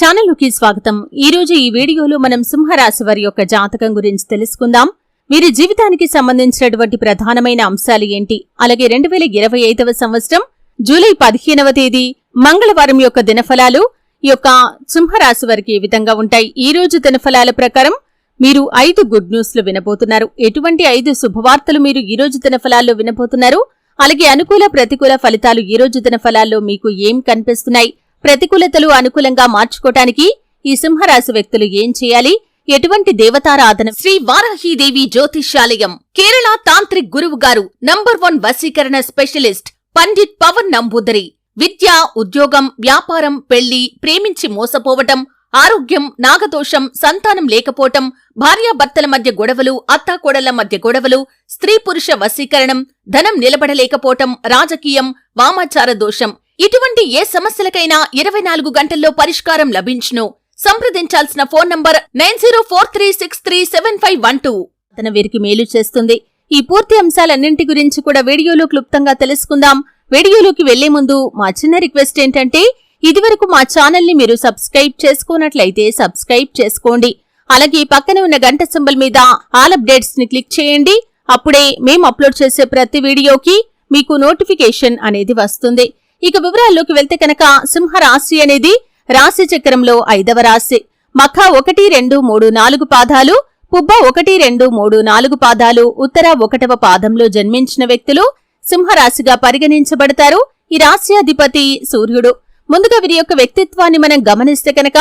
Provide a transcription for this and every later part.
ఛానల్లోకి స్వాగతం. ఈ రోజు ఈ వీడియోలో మనం సింహరాశి వారి యొక్క జాతకం గురించి తెలుసుకుందాం. వీరి జీవితానికి సంబంధించినటువంటి ప్రధానమైన అంశాలు ఏంటి? అలాగే రెండు వేల ఇరవై ఐదవ సంవత్సరం జూలై పదిహేనవ తేదీ మంగళవారం యొక్క దినఫలాలు ఈ యొక్క సింహరాశి వారికి ఏ విధంగా ఉంటాయి? ఈ రోజు దినఫలాల ప్రకారం మీరు ఐదు గుడ్ న్యూస్లు వినబోతున్నారు. ఎటువంటి ఐదు శుభవార్తలు మీరు ఈ రోజు దినఫలాల్లో వినబోతున్నారు? అలాగే అనుకూల ప్రతికూల ఫలితాలు ఈ రోజు దినఫలాల్లో మీకు ఏం కనిపిస్తున్నాయి? ప్రతికూలతలు అనుకూలంగా మార్చుకోటానికి ఈ సింహరాశి వ్యక్తులు ఏం చేయాలి? ఎటువంటి దేవతారాధన? శ్రీ వారాహీదేవి జ్యోతిష్యాలయం కేరళ తాంత్రిక్ గురువు గారు నంబర్ వన్ వశీకరణ స్పెషలిస్ట్ పండిట్ పవన్ నంబూదరి. విద్య ఉద్యోగం వ్యాపారం పెళ్ళి ప్రేమించి మోసపోవటం ఆరోగ్యం నాగదోషం సంతానం లేకపోవటం భార్యాభర్తల మధ్య గొడవలు అత్తాకోడళ్ళ మధ్య గొడవలు స్త్రీ పురుష వశీకరణం ధనం నిలబడలేకపోవటం రాజకీయం వామాచార దోషం ఇటువంటి ఏ సమస్యలకైనా ఇరవై నాలుగు గంటల్లో పరిష్కారం లభించును. సంప్రదించాల్సిన phone number nine zero four three six three seven five one two. తన వీరికి మేలు చేస్తుంది. ఈ పూర్తి అంశాలన్నింటి గురించి కూడా వీడియోలో క్లుప్తంగా తెలుసుకుందాం. వీడియోలోకి వెళ్ళే ముందు మా చిన్న రిక్వెస్ట్ ఏంటంటే ఇదివరకు మా ఛానల్ని మీరు సబ్స్క్రైబ్ చేసుకున్నట్లయితే సబ్స్క్రైబ్ చేసుకోండి. అలాగే పక్కన ఉన్న గంట సింబల్ మీద ఆల్ అప్డేట్స్ని క్లిక్ చేయండి. అప్పుడే మేము అప్లోడ్ చేసే ప్రతి వీడియోకి మీకు నోటిఫికేషన్ అనేది వస్తుంది. ఇక వివరాల్లోకి వెళ్తే కనుక సింహరాశి అనేది రాశి చక్రంలో ఐదవ రాశి. మఖ ఒకటి రెండు మూడు నాలుగు పాదాలు పుబ్బ ఒకటి రెండు మూడు నాలుగు పాదాలు ఉత్తర ఒకటవ పాదంలో జన్మించిన వ్యక్తులు సింహరాశిగా పరిగణించబడతారు. ఈ రాశ్యాధిపతి సూర్యుడు. ముందుగా వీరి యొక్క వ్యక్తిత్వాన్ని మనం గమనిస్తే కనుక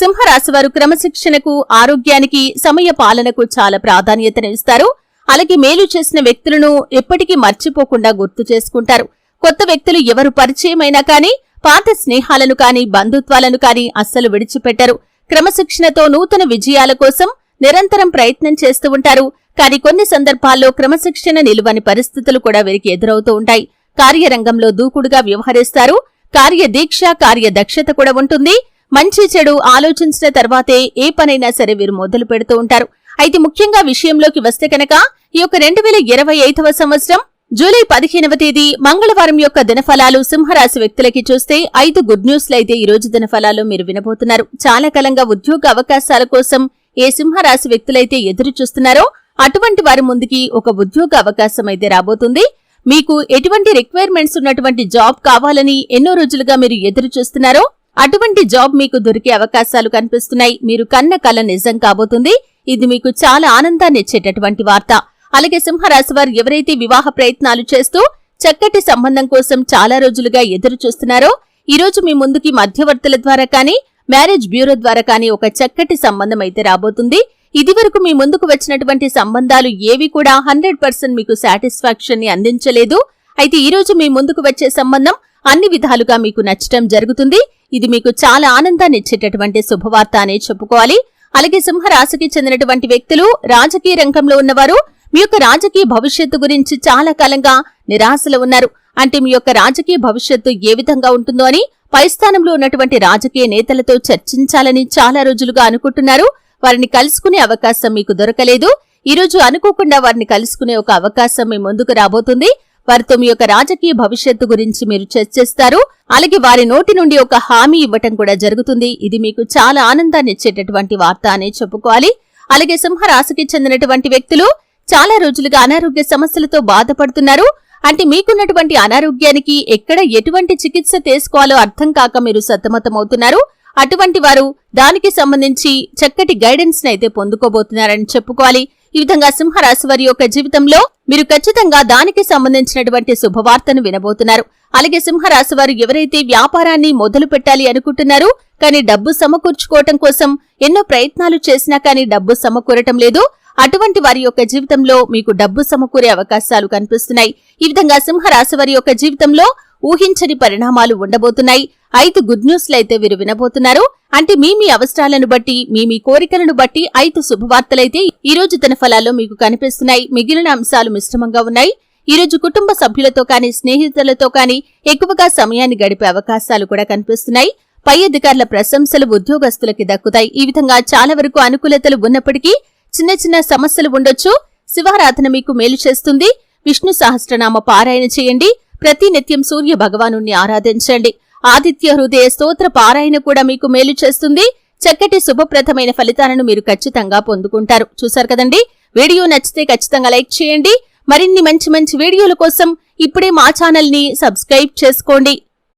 సింహరాశి వారు క్రమశిక్షణకు ఆరోగ్యానికి సమయ పాలనకు చాలా ప్రాధాన్యతనిస్తారు. అలాగే మేలు చేసిన వ్యక్తులను ఎప్పటికీ మర్చిపోకుండా గుర్తు చేసుకుంటారు. కొత్త వ్యక్తులు ఎవరు పరిచయమైనా కానీ పాత స్నేహాలను కానీ బంధుత్వాలను కానీ అస్సలు విడిచిపెట్టరు. క్రమశిక్షణతో నూతన విజయాల కోసం నిరంతరం ప్రయత్నం చేస్తూ ఉంటారు. కానీ కొన్ని సందర్భాల్లో క్రమశిక్షణ నిలువని పరిస్థితులు కూడా వీరికి ఎదురవుతూ ఉంటాయి. కార్యరంగంలో దూకుడుగా వ్యవహరిస్తారు. కార్యదీక్ష కార్యదక్షత కూడా ఉంటుంది. మంచి చెడు ఆలోచించిన తర్వాతే ఏ పనైనా సరే వీరు మొదలు పెడుతూ ఉంటారు. అయితే ముఖ్యంగా విషయంలోకి వస్తే కనుక ఈ యొక్క రెండు వేల ఇరవై ఐదవ సంవత్సరం జూలై పదిహేనవ తేదీ మంగళవారం యొక్క దినఫలాలు సింహరాశి వ్యక్తులకి చూస్తే ఐదు గుడ్ న్యూస్లు అయితే ఈ రోజు దినఫలాలు మీరు వినబోతున్నారు. చాలా కాలంగా ఉద్యోగ అవకాశాల కోసం ఏ సింహరాశి వ్యక్తులైతే ఎదురు చూస్తున్నారో అటువంటి వారి ముందుకి ఒక ఉద్యోగ అవకాశం అయితే రాబోతుంది. మీకు ఎటువంటి రిక్వైర్మెంట్స్ ఉన్నటువంటి జాబ్ కావాలని ఎన్నో రోజులుగా మీరు ఎదురు చూస్తున్నారో అటువంటి జాబ్ మీకు దొరికే అవకాశాలు కనిపిస్తున్నాయి. మీరు కన్న కల నిజం కాబోతుంది. ఇది మీకు చాలా ఆనందాన్ని ఇచ్చేటటువంటి వార్త. అలాగే సింహరాశి వారు ఎవరైతే వివాహ ప్రయత్నాలు చేస్తూ చక్కటి సంబంధం కోసం చాలా రోజులుగా ఎదురు చూస్తున్నారో ఈ రోజు మీ ముందుకి మధ్యవర్తుల ద్వారా కానీ మ్యారేజ్ బ్యూరో ద్వారా కానీ ఒక చక్కటి సంబంధం అయితే రాబోతుంది. ఇదివరకు మీ ముందుకు వచ్చినటువంటి సంబంధాలు ఏవి కూడా హండ్రెడ్ పర్సెంట్ మీకు సాటిస్ఫాక్షన్ని అందించలేదు. అయితే ఈ రోజు మీ ముందుకు వచ్చే సంబంధం అన్ని విధాలుగా మీకు నచ్చటం జరుగుతుంది. ఇది మీకు చాలా ఆనందాన్ని ఇచ్చేటటువంటి శుభవార్త అనే చెప్పుకోవాలి. అలాగే సింహరాశికి చెందినటువంటి వ్యక్తులు రాజకీయ రంగంలో ఉన్నవారు మీ యొక్క రాజకీయ భవిష్యత్తు గురించి చాలా కాలంగా నిరాశలో ఉన్నారు. అంటే మీ యొక్క రాజకీయ భవిష్యత్తు ఏ విధంగా ఉంటుందో అని పై స్థానంలో ఉన్నటువంటి రాజకీయ నేతలతో చర్చించాలని చాలా రోజులుగా అనుకుంటున్నారు. వారిని కలుసుకునే అవకాశం మీకు దొరకలేదు. ఈ రోజు అనుకోకుండా వారిని కలుసుకునే ఒక అవకాశం మీ ముందుకు రాబోతుంది. వారితో మీ యొక్క రాజకీయ భవిష్యత్తు గురించి మీరు చర్చిస్తారు. అలాగే వారి నోటి నుండి ఒక హామీ ఇవ్వటం కూడా జరుగుతుంది. ఇది మీకు చాలా ఆనందాన్ని ఇచ్చేటటువంటి వార్త అనే చెప్పుకోవాలి. అలాగే సింహరాశికి చెందినటువంటి వ్యక్తులు చాలా రోజులుగా అనారోగ్య సమస్యలతో బాధపడుతున్నారు. అంటే మీకున్నటువంటి అనారోగ్యానికి ఎక్కడ ఎటువంటి చికిత్స తీసుకోవాలో అర్థం కాక మీరు సతమతమవుతున్నారు. అటువంటి వారు దానికి సంబంధించి చక్కటి గైడెన్స్ అయితే పొందుకోబోతున్నారని చెప్పుకోవాలి. ఈ విధంగా సింహరాశి వారి యొక్క జీవితంలో మీరు ఖచ్చితంగా దానికి సంబంధించినటువంటి శుభవార్తను వినబోతున్నారు. అలాగే సింహరాశి వారు ఎవరైతే వ్యాపారాన్ని మొదలు పెట్టాలి అనుకుంటున్నారో కానీ డబ్బు సమకూర్చుకోవటం కోసం ఎన్నో ప్రయత్నాలు చేసినా కానీ డబ్బు సమకూరటం లేదు. అటువంటి వారి యొక్క జీవితంలో మీకు డబ్బు సమకూరే అవకాశాలు కనిపిస్తున్నాయి. ఈ విధంగా సింహరాశి వారి యొక్క జీవితంలో ఊహించని పరిణామాలు ఉండబోతున్నాయి. ఐదు గుడ్ న్యూస్లు అయితే వీరు వినబోతున్నారు. అంటే మీ మీ అవసరాలను బట్టి మీ మీ కోరికలను బట్టి ఐదు శుభవార్తలైతే ఈ రోజు తన ఫలాల్లో మీకు కనిపిస్తున్నాయి. మిగిలిన అంశాలు మిశ్రమంగా ఉన్నాయి. ఈ రోజు కుటుంబ సభ్యులతో కానీ స్నేహితులతో కానీ ఎక్కువగా సమయాన్ని గడిపే అవకాశాలు కూడా కనిపిస్తున్నాయి. పై అధికారుల ప్రశంసలు ఉద్యోగస్తులకి దక్కుతాయి. ఈ విధంగా చాలా వరకు అనుకూలతలు ఉన్నప్పటికీ చిన్న చిన్న సమస్యలు ఉండొచ్చు. శివారాధన మీకు మేలు చేస్తుంది. విష్ణు సహస్రనామ పారాయణ చేయండి. ప్రతి నిత్యం సూర్య భగవాను ఆరాధించండి. ఆదిత్య హృదయ స్తోత్ర పారాయణ కూడా మీకు మేలు చేస్తుంది. చక్కటి శుభప్రదమైన ఫలితాలను మీరు ఖచ్చితంగా పొందుకుంటారు. చూశారు కదండి? వీడియో నచ్చితే ఖచ్చితంగా లైక్ చేయండి. మరిన్ని మంచి మంచి వీడియోల కోసం ఇప్పుడే మా ఛానల్ని సబ్స్క్రైబ్ చేసుకోండి.